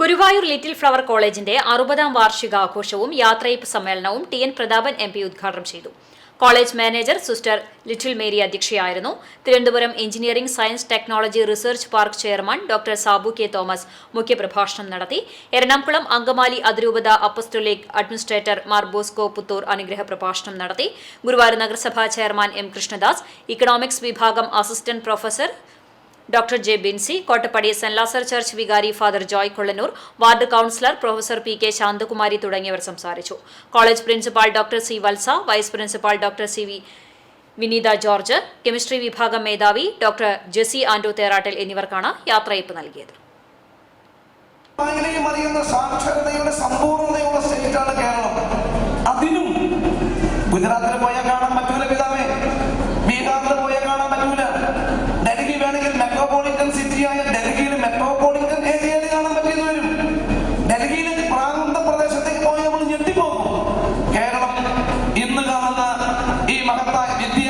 Guruvayur little flower കോളേജിന്റെ അറുപതാം വാർഷികാഘോഷവും യാത്രയപ്പ് സമ്മേളനവും T N Prathapan M P ഉദ്ഘാടനം ചെയ്തു. College manager sister little Mary അധ്യക്ഷയായിരുന്നു. Thiruvananthapuram engineering science technology research park chairman doctor Sabu K Thomas മുഖ്യപ്രഭാഷണം നടത്തി. എറണാകുളം അങ്കമാലി അതിരൂപത apostolic administrator Mar Bosco Puthur അനുഗ്രഹ പ്രഭാഷണം നടത്തി. ഗുരുവായൂർ നഗരസഭാ ചെയർമാൻ എം കൃഷ്ണദാസ് ഇക്കണോമിക്സ് വിഭാഗം assistant professor doctor J Binsy Kottappadi saint Lazar church വികാരി father Joy Kollannur ward councillor professor P K Shanthakumari തുടങ്ങിയവർ സംസാരിച്ചു. College principal doctor C Valsa vice principal doctor C V Vineetha George chemistry വിഭാഗം മേധാവി doctor Jessy ആൻഡോ തേറാട്ടൽ എന്നിവർക്കാണ് യാത്രയപ്പ് നൽകിയത്. സാക്ഷരതയുടെ സമ്പൂർണതയുള്ള കേരളം. ഗുജറാത്തിൽ പോയാൽ കാണാൻ പറ്റൂല പിതാവേ. ബീഹാറിൽ പോയാൽ കാണാൻ പറ്റൂല. മഹത്തായ വിദ്യ